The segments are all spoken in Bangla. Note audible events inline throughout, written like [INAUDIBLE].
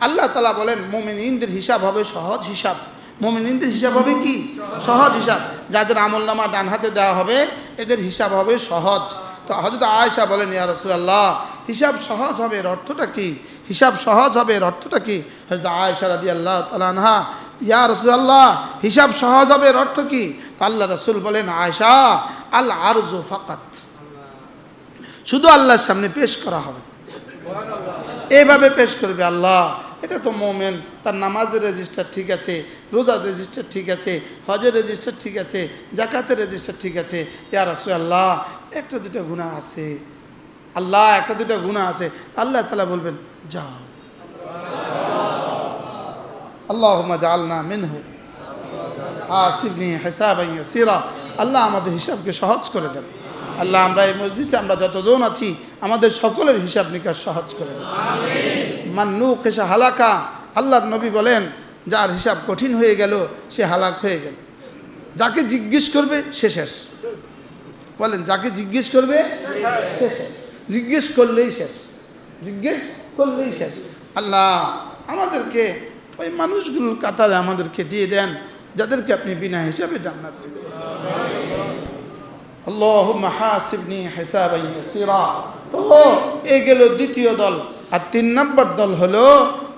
আল্লাহ তাআলা বলেন, মুমিনদের হিসাব হবে সহজ হিসাব। মুমিনদের হিসাব হবে কি? সহজ হিসাব। যাদের আমলনামা ডান হাতে দেওয়া হবে, এদের হিসাব হবে সহজ। তো হযরত আয়েশা বলেন, ইয়া রাসূলুল্লাহ, হিসাব সহজ হবে এর অর্থটা কি? হিসাব সহজ হবে এর অর্থটা কি? হযরত আয়েশা রাদিয়াল্লাহু তাআলা আনহা, ইয়া রাসূলুল্লাহ, হিসাব সহজ হবে এর অর্থ কি? তো আল্লাহ রসুল বলেন, আয়েশা আল আরজু ফাকাত। শুধু আল্লাহর সামনে পেশ করা হবে। এইভাবে পেশ করবে আল্লাহ। এটা তো মোমেন, তার নামাজের রেজিস্টার ঠিক আছে, রোজার রেজিস্টার ঠিক আছে, হজের রেজিস্টার ঠিক আছে জাকাতের রেজিস্টার ঠিক আছে। ইয়ার আসলে আল্লাহ একটা দুটো গুণা আছে। আল্লাহ, একটা দুটো গুণা আছে। আল্লাহ তালা বলবেন, যাও। আল্লাহ জালনা মিনহু। আসিবনি হেসাব সিরা আল্লাহ আমাদের হিসাবকে সহজ করে দেন। আল্লাহ, আমরা এই মসজিদে আমরা যতজন আছি, আমাদের সকলের হিসাব নিকাশ সহজ করে মান্নু কেশা হালাকা, আল্লাহর নবী বলেন, যার হিসাব কঠিন হয়ে গেল, সে হালাক হয়ে গেল। যাকে জিজ্ঞেস করবে, সে শেষ। বলেন, যাকে জিজ্ঞেস করবে, সে শেষ। জিজ্ঞেস করলেই শেষ। জিজ্ঞেস করলেই শেষ। আল্লাহ, আমাদেরকে, ওই মানুষগুলোর কাতারে আমাদেরকে দিয়ে দেন, যাদেরকে আপনি বিনা হিসাবে জান্নাত দেবেন। তো দ্বিতীয় দল। আর তিন নম্বর দল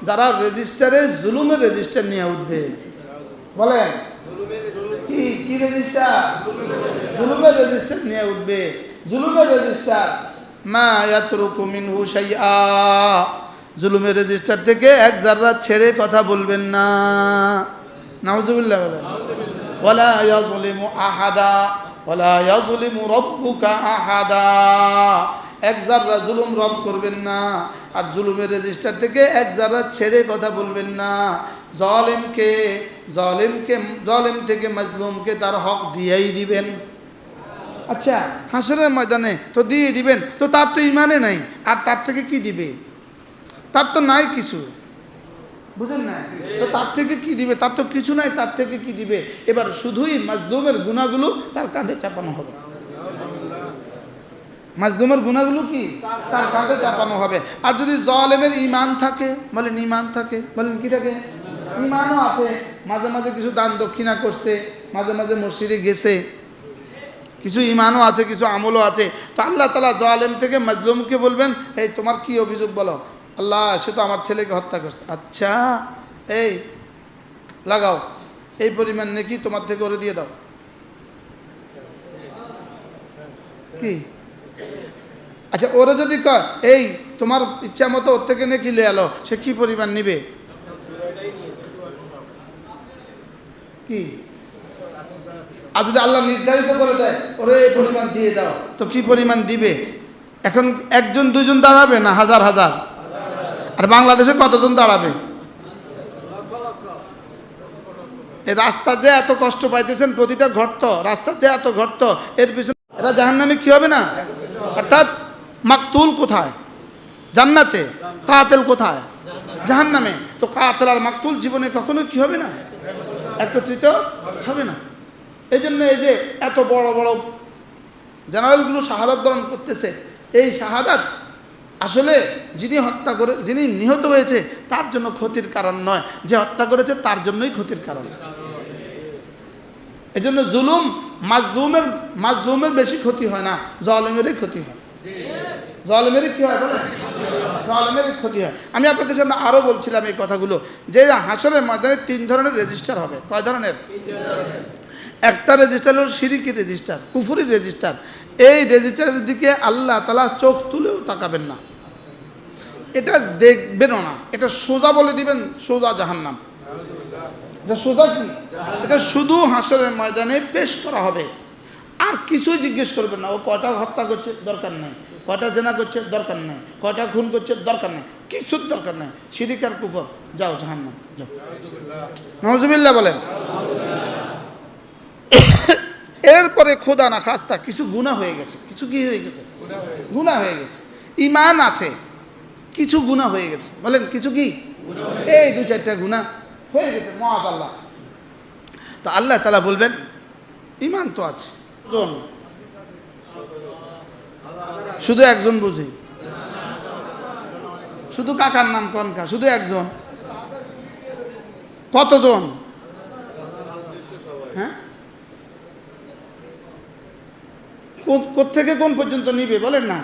যারা রেজিস্টারে জুলুমের রেজিস্টার নিয়ে উঠবে। বলেন, কি কি রেজিস্টার? জুলুমের নিয়ে উঠবে। জুলুমের মা জুলুমের থেকে এক জাররা ছেড়ে কথা বলবেন না। নাউজুবিল্লাহ বলেন। আহাদা। ওয়ালা ইয়াজলিমু রাব্বুকা আহাদা। এক জাররা জুলুম রব করবেন না, আর জুলুমের রেজিস্টার থেকে এক জাররা ছেড়ে কথা বলবেন না। জলেমকে জলেমকে, জলেম থেকে মাজলুমকে তার হক দিয়েই দিবেন। আচ্ছা হাসরের ময়দানে তো দিয়ে দিবেন, তো তার তো ইমানে নাই, আর তার থেকে কি দিবে? তার তো নাই কিছু। বুঝেন না? তো তার থেকে কি দিবে? তার তো কিছু নাই, তার থেকে কি দিবে? এবার শুধুই মাজদুমের গুণাগুলো তার কাঁধে চাপানো হবে। মাজদুমের গুণাগুলো কি? তার কাঁধে চাপানো হবে। আর যদি জলেমের ইমান থাকে, বলেন ইমান থাকে, বলেন কি থাকে? ইমানও আছে। মাঝে মাঝে কিছু দান দক্ষিণা করছে, মাঝে মাঝে মসজিদে গেছে। কিছু ইমানও আছে, কিছু আমলও আছে। তো আল্লাহ তালা জলেম থেকে মাজলুমকে বলবেন, এই, তোমার কি অভিযোগ বলো? আল্লাহ, সে তো আমার ছেলেকে হত্যা করছে। আচ্ছা এই লাগাও, এই পরিমাণ নাকি তোমার থেকে ওরে দিয়ে দাও। কি? আচ্ছা ওরা যদি কয়, এই, তোমার ইচ্ছা মতো ওর থেকে নাকি লে আলো, সে কি পরিমাণ নিবে? কি? আর যদি আল্লাহ নির্ধারিত করে দেয়, ওরে এই পরিমাণ দিয়ে দাও, তো কি পরিমাণ দিবে? এখন একজন দুজন দাঁড়াবে না হাজার হাজার? আর বাংলাদেশে কতজন দাঁড়াবে? এই রাস্তা যে এত কষ্ট পাইতেছেন, প্রতিটা ঘটত রাস্তা যে এত ঘটত এর পিছনে এটা জাহান নামে কি হবে না? অর্থাৎ মাকতুল কোথায়? জান্নাতে? কাতেল কোথায়? জাহান নামে তো কাতেল আর মাকতুল জীবনে কখনো কি হবে না? একত্রিত হবে না। এই জন্য এই যে এত বড় বড় জেনারেলগুলো শাহাদাত বরণ করতেছে, এই শাহাদাত আসলে যিনি হত্যা করে, যিনি নিহত হয়েছে, তার জন্য ক্ষতির কারণ নয়। যে হত্যা করেছে, তার জন্যই ক্ষতির কারণ। এই জন্য জুলুম মাজলুমের মাজলুমের বেশি ক্ষতি হয় না, জলেমেরই ক্ষতি হয়। জলমেরই কী হয় বলে জলেমেরই ক্ষতি হয়। আমি আপনাদের সামনে আরও বলছিলাম এই কথাগুলো। যে হাসরের ময়দানে তিন ধরনের রেজিস্টার হবে। কয় ধরনের? একটা রেজিস্টার হলো সিরিকি রেজিস্টার কুফুরি রেজিস্টার এই রেজিস্টারের দিকে আল্লাহ তালা চোখ তুলেও তাকাবেন না। এটা দেখবেনও না। এটা সোজা বলে দিবেন, সোজা জাহান্নাম। এটা সোজা কি? এটা শুধু হাসরের ময়দানে পেশ করা হবে। আর কিছুই জিজ্ঞেস করবেন না। ও কটা হত্যা করছে? দরকার নেই। কটা জেনা করছে? দরকার নেই। কটা খুন করছে? দরকার নেই। কিছুর দরকার নেই। সিরিকার কুফর। যাও জাহান্নাম, যাও। নজবিল্লা বলেন। [COUGHS] এরপরে খোদা না খাস্তা কিছু গুণা হয়ে গেছে। কিছু কি হয়ে গেছে? গুণা হয়ে গেছে। ইমান আছে কিছু গুণা হয়ে গেছে। বলেন কিছু কি? এই দু চারটা গুণা হয়ে গেছে মহাজ আল্লাহ। তা আল্লাহ তালা বলবেন ইমান তো আছে। জন। শুধু একজন বুঝি? শুধু কাকার নাম কনকা শুধু একজন। কতজন? হ্যাঁ? কোথ থেকে কোন পর্যন্ত নিবে বলেন না।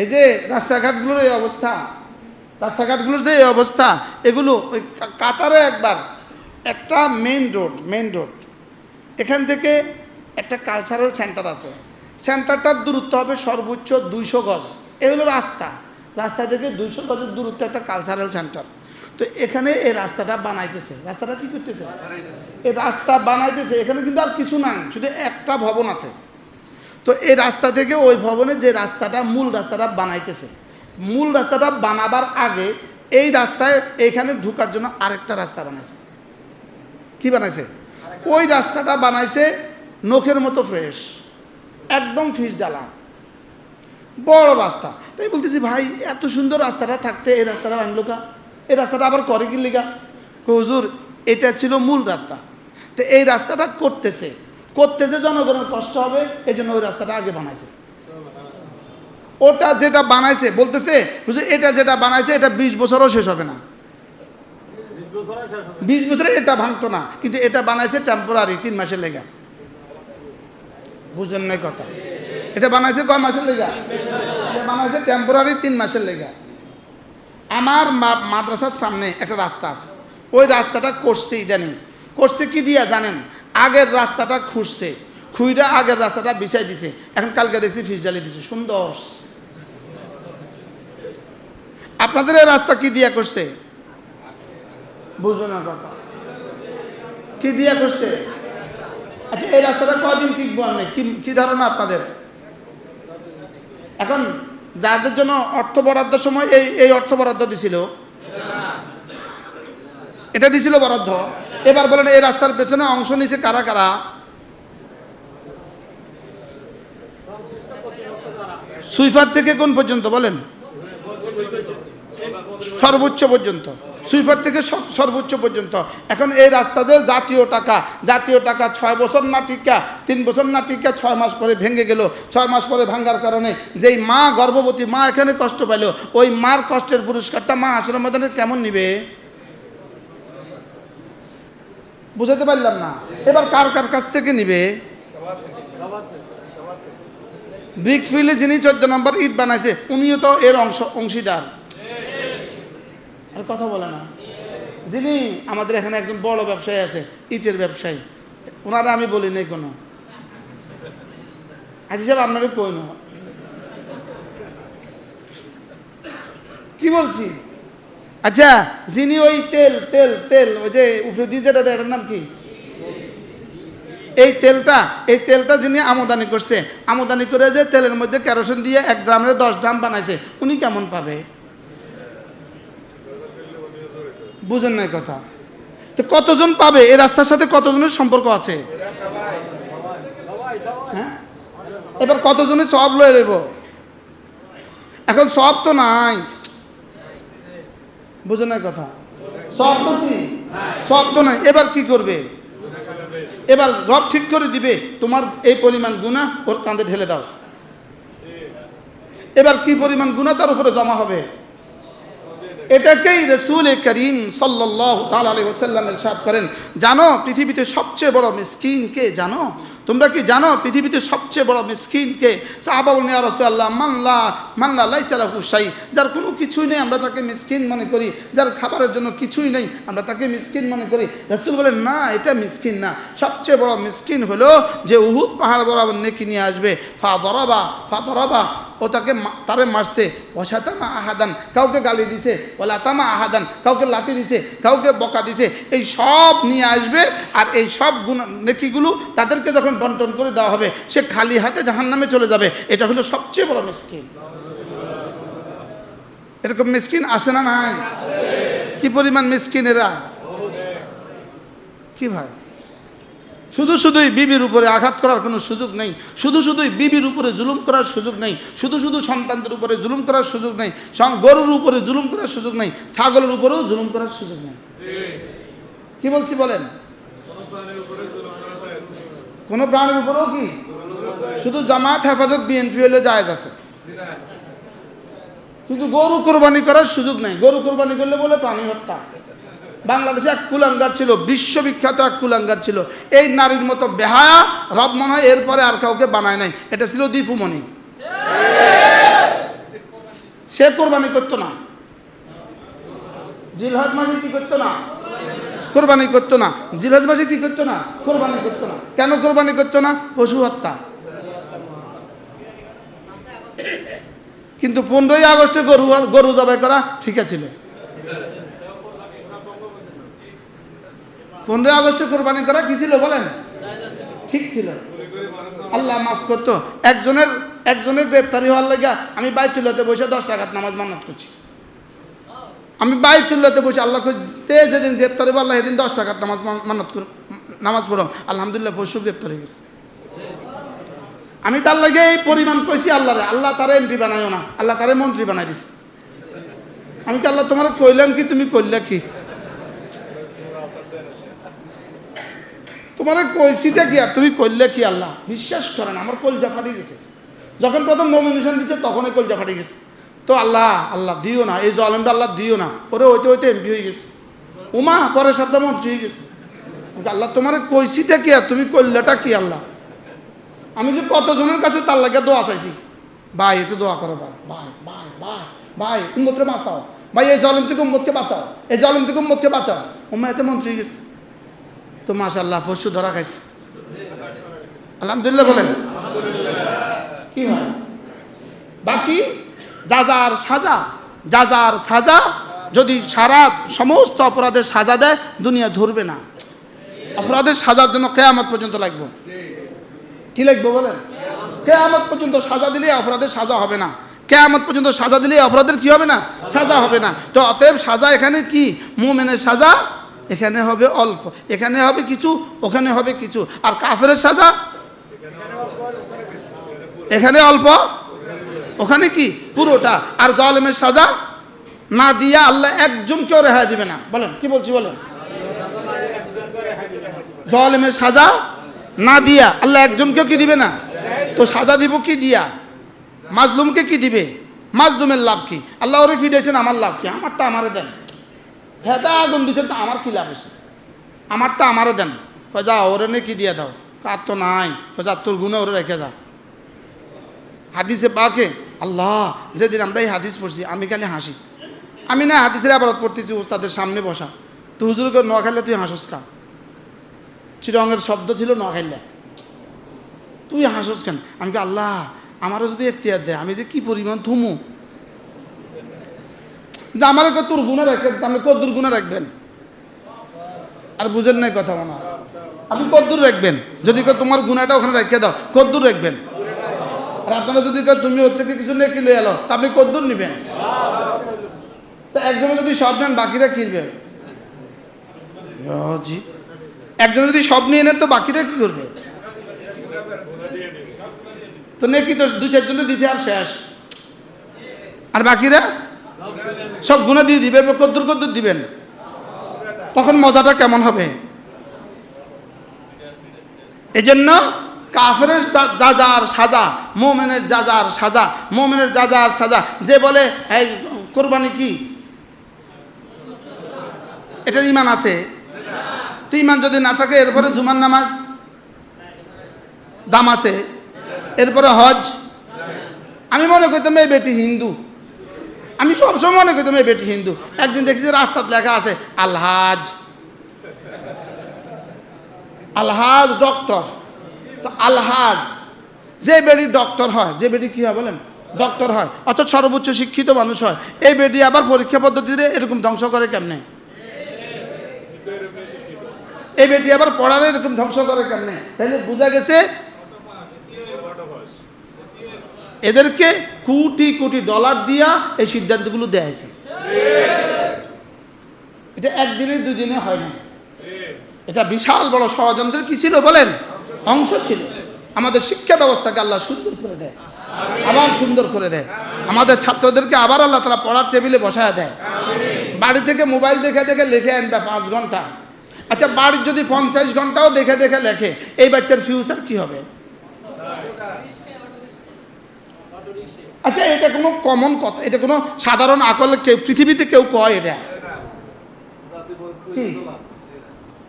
এই যে রাস্তাঘাটগুলোর এই অবস্থা, রাস্তাঘাটগুলোর যে অবস্থা, এগুলো ওই কাতারে একবার, একটা মেইন রোড মেন রোড এখান থেকে একটা কালচারাল সেন্টার আছে। সেন্টারটার দূরত্ব হবে সর্বোচ্চ দুইশো গজ। এ হলো রাস্তা। রাস্তা থেকে দুইশো গজের দূরত্ব একটা কালচারাল সেন্টার তো এখানে এই রাস্তাটা বানাইতেছে। রাস্তাটা কি করতেছে? এই রাস্তা বানাইতেছে এখানে কিন্তু আর কিছু নাই শুধু একটা ভবন আছে। তো এই রাস্তা থেকে ওই ভবনে যে রাস্তাটা মূল রাস্তাটা বানাইতেছে। মূল রাস্তাটা বানাবার আগে এই রাস্তায় এখানে ঢুকার জন্য আরেকটা রাস্তা বানাইছে। কি বানাইছে? ওই রাস্তাটা বানাইছে নখের মতো ফ্রেশ একদম ফিস ডালা বড় রাস্তা। তাই বলতেছি ভাই এত সুন্দর রাস্তাটা থাকতে এই রাস্তাটা বানলো কা? এই রাস্তাটা আবার করে কি লিগা? হুজুর, এটা ছিল মূল রাস্তা। তো এই রাস্তাটা করতেছে। করতেছে জনগণের কষ্ট হবে এই জন্য ওই রাস্তাটা আগে বানাইছে। ওটা যেটা বানাইছে, বলতেছে, হুজুর, এটা যেটা বানাইছে, এটা বিশ বছরও শেষ হবে না। বিশ বছরে এটা ভাঙতো না, কিন্তু এটা বানাইছে টেম্পোরারি তিন মাসের লেগা। বুঝেন নাই কথা? এটা বানাইছে কয় মাসের লেগা? এটা বানাইছে টেম্পোরারি তিন মাসের লেগা। আমার মাদ্রাসার সামনে একটা রাস্তা আছে। ওই রাস্তাটা করছে ইদানিং। করছে কি দিয়া জানেন? আগের রাস্তাটা খুঁজছে খুঁড়া আগের রাস্তাটা বিছাই দিছে। এখন কালকে দেখছি ফিস জ্বালিয়ে দিছে। সুন্দর। আপনাদের এই রাস্তা কি দিয়া করছে? বুঝো না কথা। কি দিয়া করছে? আচ্ছা এই রাস্তাটা কদিন টিকবো আমি? কি ধারণা আপনাদের? এখন যাদের জন্য অর্থ বরাদ্দ সময়, এই এই অর্থ বরাদ্দ দিছিল। এটা দিছিল বরাদ্দ। এবার বলেন, এই রাস্তার পেছনে অংশ নিছে কারা কারা? সুইফার থেকে কোন পর্যন্ত বলেন? সর্বোচ্চ পর্যন্ত। সুইপার থেকে সর্বোচ্চ পর্যন্ত। এখন এই রাস্তা যে জাতীয় টাকা জাতীয় টাকা ছয় বছর না টিকা, তিন বছর না টিকা, ছয় মাস পরে ভেঙে গেল, ছয় মাস পরে ভাঙ্গার কারণে যেই মা গর্ভবতী, মা এখানে কষ্ট পাইল, ওই মার কষ্টের পুরস্কারটা মা আসলে ময়দানে কেমন নিবে? বুঝাতে পারলাম না। এবার কার কার কাছ থেকে নিবে? ব্রিক ফিল্ডে যিনি চোদ্দ নম্বর ইট বানাইছে, উনিও তো এর অংশ অংশীদার। আর কথা বলে না। যিনি আমাদের এখানে একজন বড় ব্যবসায়ী আছে, ইটের ব্যবসায়ী, ওনারা আমি বলি নাই কোনো। আজ হিসাব আপনাকে কই না? কি বলছি? আচ্ছা যিনি ওই তেল তেল তেল, ওই যে উপরে দিয়ে যেটা এটার নাম কি? এই তেলটা এই তেলটা যিনি আমদানি করছে, আমদানি করে যে তেলের মধ্যে কেরোসিন দিয়ে এক ড্রামের দশ ড্রাম বানাইছে, উনি কেমন পাবে? বুঝেন নাই কথা। তো কতজন পাবে? এই রাস্তার সাথে কতজনের সম্পর্ক আছে? হ্যাঁ? এবার কতজনে সব লয়ে নেব এখন সব তো নাই। বুঝেন নাই কথা? সব তো কি? সব তো নাই। এবার কি করবে? এবার রব ঠিক করে দিবে, তোমার এই পরিমাণ গুণা ওর কাঁধে ঢেলে দাও। এবার কি পরিমাণ গুণা তার উপরে জমা হবে? এটাকেই রসুল করিম সাল্লাহ তাল আলী ওসাল্লাম সাদ করেন। জানো পৃথিবীতে সবচেয়ে বড় মিসকিন কে? জানো? তোমরা কি জানো পৃথিবীতে সবচেয়ে বড় মিসকিন কে? সাহাবা বলেন রসুল্লাহ মাল্লা মাল্লা লাই চালা হুসাই যার কোনো কিছুই নেই, আমরা তাকে মিসকিন মনে করি। যার খাবারের জন্য কিছুই নেই, আমরা তাকে মিসকিন মনে করি। রসুল বলেন, না, এটা মিসকিন না। সবচেয়ে বড় মিসকিন হলো যে উহুদ পাহাড় বরাবর নেকি নিয়ে আসবে। ফা দরবা ফা দরবা ও তাকে তারে মারছে। ওসাতামা আহাদান, কাউকে গালি দিছে। ও লাতামা আহাদান, কাউকে লাতি দিছে, কাউকে বকা দিছে। এই সব নিয়ে আসবে আর এই সব গুণ নেকিগুলো তাদেরকে যখন বন্টন করে দেওয়া হবে, সে খালি হাতে জাহান নামে চলে যাবে। এটা হলো সবচেয়ে বড় মিসকিন। এরকম মিসকিন আছে না নাই? কি পরিমাণ মিসকিন এরা? কি ভাই? শুধু শুধুই বিবির উপরে আঘাত করার কোনো সুযোগ নেই। শুধু শুধুই বিবির উপরে জুলুম করার সুযোগ নেই। শুধু শুধু সন্তানদের উপরে জুলুম করার সুযোগ নেই। গরুর উপরে জুলুম করার সুযোগ নেই। ছাগলের উপরেও জুলুম করার সুযোগ নেই। কি বলছি বলেন? কোনো প্রাণের উপরেও কি? শুধু জামাত হেফাজত বিএনপি হলে জায়েজ আছে। কিন্তু গরু কোরবানি করার সুযোগ নেই। গরু কোরবানি করলে বলে প্রাণী হত্যা। বাংলাদেশে এক কুলাঙ্গার ছিল, বিশ্ববিখ্যাত এক কুলাঙ্গার ছিল। এই নারীর মতো বেহায়া, রব মনে হয় এরপরে আর কাউকে বানায় নাই। এটা ছিল দীপুমণি সে কোরবানি করতো না। জিলহজ মাসে কি করতো না? কোরবানি করতো না। জিলহজ মাসে কি করতো না? কোরবানি করতো না। কেন কোরবানি করতো না? পশু হত্যা। কিন্তু পনেরোই আগস্টে গরু গরু জবাই করা ঠিক ছিল। পনেরোই আগস্টে কোরবানি করা কি ছিল বলেন? ঠিক ছিল। আল্লাহ মাফ করতো। একজনের একজনের গ্রেপ্তারি হওয়ার লেগে আমি বাইতুল্লাতে বসে দশ টাকাত নামাজ মান্নাত করছি। আমি বাইতুল্লাতে বসে আল্লাহ খুঁজতে যেদিন গ্রেপ্তারি হব আল্লাহ সেদিন দশ টাকাত নামাজ মান- কর নামাজ পড়ো। আলহামদুলিল্লাহ পরশু গ্রেপ্তার হয়ে গেছে। আমি তার লাগে এই পরিমাণ কইছি আল্লাহরে আল্লাহ তারে এমপি বানাইও না, আল্লাহ তারে মন্ত্রী বানাই দিছে। আমি কি আল্লাহ তোমার কইলাম কি, তুমি করলে কি? তোমার কইছিটা কি আর তুমি করলে কি আল্লাহ? বিশ্বাস করেন আমার কলজা ফাটি গেছে। যখন প্রথম নমিনেশন দিচ্ছে তখনই কলজা ফাটি গেছে। তো আল্লাহ আল্লাহ দিও না, এই জলেমটা আল্লাহ দিও না। ওরে হইতে হইতে এমপি হয়ে গেছে। উমা, পরের সপ্তাহ মন্ত্রী হয়ে গেছে। আল্লাহ, তোমার কইছিটা কি আর তুমি করলেটা কি আল্লাহ? আমি যে কতজনের কাছে তার লাগে দোয়া চাইছি? ভাই, একটু দোয়া করো, ভাই ভাই ভাই ভাই ভাই উম্মতরে বাঁচাও। ভাই, এই জলেম থেকে উম্মতকে বাঁচাও। এই জলেম থেকে উম্মতকে বাঁচাও। উম্মা, এতে মন্ত্রী হয়ে গেছে। তো মাশাল্লাহ পশু ধরা খাইছে। আলহামদুলিল্লাহ বলেন। বাকি যাজার সাজা যাজার সাজা, যদি সারা সমস্ত অপরাধের সাজা দেয়, দুনিয়া ধরবে না। অপরাধের সাজার জন্য কেয়ামত পর্যন্ত লাগবে। কি লাগবে বলেন? কেয়ামত পর্যন্ত সাজা দিলে অপরাধের সাজা হবে না। কেয়ামত পর্যন্ত সাজা দিলে অপরাধের কি হবে না? সাজা হবে না। তো অতএব সাজা এখানে কি? মুমেনের সাজা এখানে হবে অল্প, এখানে হবে কিছু, ওখানে হবে কিছু। আর কাফেরের সাজা? এখানে অল্প? ওখানে কি? পুরোটা। আর জালেমের সাজা? না দিয়া আল্লাহ একজনকেও রেহাই দিবে না। বলেন, কি বলছি বলেন? জালেমের সাজা? না দিয়া আল্লাহ একজনকেও কি দিবে না? তো সাজা দিব কি দিয়া? মাজলুমকে কি দিবে? মাজলুমের লাভ কি? আল্লাহ ওরে ফিরেছেন আমার লাভ কি? আমারটা আমারে দেন। হেদা আগুন দিয়েছেন তো আমার কি লাভ আমারটা আমারে দেন। যা, ওরে কি দিয়ে দাও? কার তো নাই। যা, তোর গুণে ওরে রেখে যা। হাদিসে পাকে, আল্লাহ, যেদিন আমরা এই হাদিস পড়ছি, আমি খালি হাসি। আমি না হাদিসের আবারত পড়তেছি ওস্তাদের সামনে বসা। তো হুজুরকে ন খাইলে তুই হাসস কা চিরঙের শব্দ ছিল ন খাইলে তুই হাসস কেন? আমি আল্লাহ, আমারও যদি এখতিয়ার দেয়, আমি যে কি পরিমাণ থুমু? কিন্তু আমার তোর গুণে রাখে আপনি কদ্দুর গুণে রাখবেন? আর বুঝেন নাই কথা মনে। আপনি কদ্দুর রাখবেন? যদি তোমার গুণাটা ওখানে রেখে দাও কদ্দুর রাখবেন? আর আপনারা যদি তুমি ওর থেকে কিছু নেকি লয়ে এলো, তা আপনি কদ্দুর নেবেন? তা একজনে যদি সব নেন, বাকিরা কিনবে জি। একজন যদি সব নিয়ে নেন, তো বাকিরা কি করবে? তো নেকি তো দু চারজনে দিছে আর শেষ। আর বাকিরা? সব গুণা দিয়ে দিবে কদ্দুর কদ্দুর দিবেন। তখন মজাটা কেমন হবে? এই এজন্য কাফের যাজার সাজা, মোমেনের যাজার সাজা, মোমেনের যাজার সাজা, যে বলে, এই, কোরবানি কি? এটার ইমান আছে। তো ইমান যদি না থাকে, এরপরে জুমার নামাজ দাম আছে। এরপরে হজ। আমি মনে করতাম, এই বেটি হিন্দু। আমি সবসময় মনে করতাম এই বেটি হিন্দু। একদিন দেখছি যে রাস্তাত লেখা আছে, আলহাজ। আলহাজ ডক্টর। তো আলহাজ, যে বেডি ডক্টর হয়, যে বেডি কী হয় বলেন? ডক্টর হয়। অর্থাৎ সর্বোচ্চ শিক্ষিত মানুষ হয়। এই বেডি আবার পরীক্ষা পদ্ধতিতে এরকম ধ্বংস করে কেমনে? এই বেটি আবার পড়ালে এরকম ধ্বংস করে কেমনে? তাহলে বোঝা গেছে এদেরকে কোটি কোটি ডলার দিয়া এই সিদ্ধান্তগুলো দেয়া এটা একদিনে, দুদিনে হয় না এটা বিশাল বড় ষড়যন্ত্রের কি ছিল বলেন? অংশ ছিল। আমাদের শিক্ষা ব্যবস্থাকে আল্লাহ সুন্দর করে দেয়। আবার সুন্দর করে দেয়। আমাদের ছাত্রদেরকে আবার আল্লাহ তারা পড়ার টেবিলে বসায় দেয়। বাড়ি থেকে মোবাইল দেখে দেখে লিখে আনবে পাঁচ ঘণ্টা। আচ্ছা বাড়ির যদি পঞ্চাশ ঘন্টাও দেখে দেখে লেখে, এই বাচ্চার ফিউচার কি হবে? আচ্ছা এটা কোনো কমন কথা, এটা কোনো সাধারণ আকলে কেউ, পৃথিবীতে কেউ কয় এটা?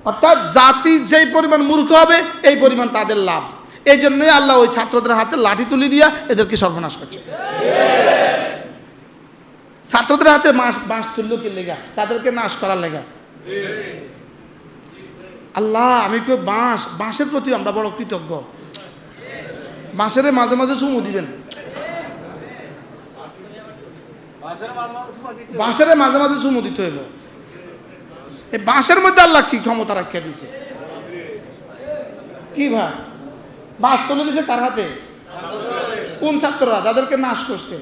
অর্থাৎ জাতি যেই পরিমাণ মূর্খ হবে, এই পরিমাণ তাদের লাভ। এই জন্যই আল্লাহ ওই ছাত্রদের হাতে লাঠি তুলি দিয়া এদেরকে সর্বনাশ করছে। ছাত্রদের হাতে মাস বাঁশ তুললো কি লেগা? তাদেরকে নাশ করার লেগা? আল্লাহ, আমি কেউ বাঁশ, বাঁশের প্রতি আমরা বড় কৃতজ্ঞ। বাঁশের মাঝে মাঝে চুমু দিবেন। বাঁশের মাঝে মাঝে চুমু দিতে হইব। এই বাঁশের মধ্যে আল্লাহ কি ক্ষমতা রাখিয়া দিছে? কি ভাই? বাঁশ তুলে দিছে কার হাতে? কোন ছাত্ররা? যাদেরকে নাশ করছে।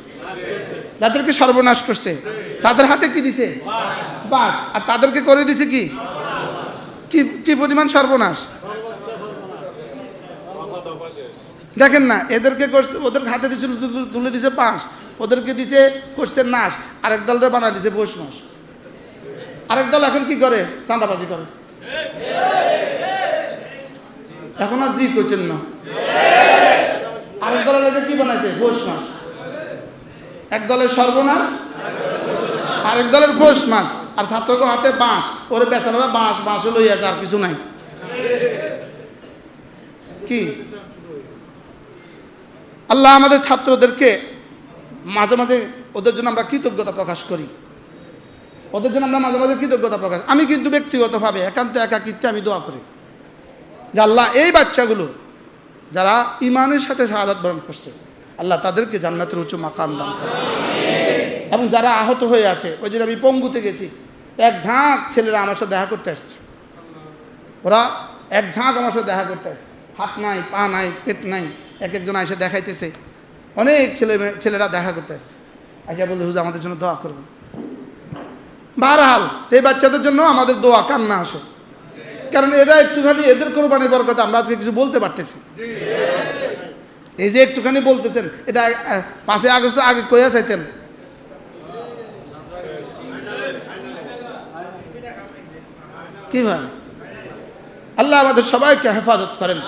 যাদেরকে সর্বনাশ করছে। তাদের হাতে কি দিছে? বাস আর তাদেরকে করে দিছে কি? কি কি পরিমাণ সর্বনাশ? দেখেন না, এদেরকে করছে, ওদের হাতে দিছে, তুলে দিছে পাঁচ ওদেরকে দিছে করছে নাশ, আরেক দলরে বানা দিছে পৌষ মাস। আরেক দল এখন কি করে? চাঁদাবাজি করে। এখন আর জি কইতেন না। আরেক দলের লোকে কি বানাইছে? পৌষ মাস। এক দলের সর্বনাশ, আরেক দলের পৌষ মাস, আর ছাত্রকে হাতে বাঁশ, ওরে বেচারারা বাঁশ বাঁশ লইয়াছে আর কিছু নাই। কি? আল্লাহ আমাদের ছাত্রদেরকে মাঝে মাঝে ওদের জন্য আমরা কৃতজ্ঞতা প্রকাশ করি। ওদের জন্য আমরা মাঝে মাঝে কৃতজ্ঞতা প্রকাশ আমি কিন্তু ব্যক্তিগতভাবে একান্ত একাকিত্বে আমি দোয়া করি যে আল্লাহ এই বাচ্চাগুলো যারা ইমানের সাথে শাহাদাত বরণ করছে, আল্লাহ তাদেরকে জান্নাতের উঁচু মাকাম দান করে এবং যারা আহত হয়ে আছে, ওই যে আমি পঙ্গুতে গেছি, এক ঝাঁক ছেলেরা আমার সাথে দেখা করতে আসছে। ওরা এক ঝাঁক আমার সাথে দেখা করতে আসছে। হাত নাই, পা নাই, পেট নাই। এক একজন এসে দেখাইতেছে। অনেক ছেলে ছেলেরা দেখা করতে আসছে। আচ্ছা বলতে হুজুর, আমাদের জন্য দোয়া করবেন। বারহাল, এই বাচ্চাদের জন্য আমাদের দোয়া কান্না আসে। কারণ এরা একটুখানি এদের কোরবানি বরকত, আমরা আজকে কিছু বলতে পারতেছি। এই যে একটুখানি বলতেছেন, এটা পাঁচই আগস্ট আগে কইয়া চাইতেন কি ভাই? আল্লাহ আমাদের সবাইকে হেফাজত করেন।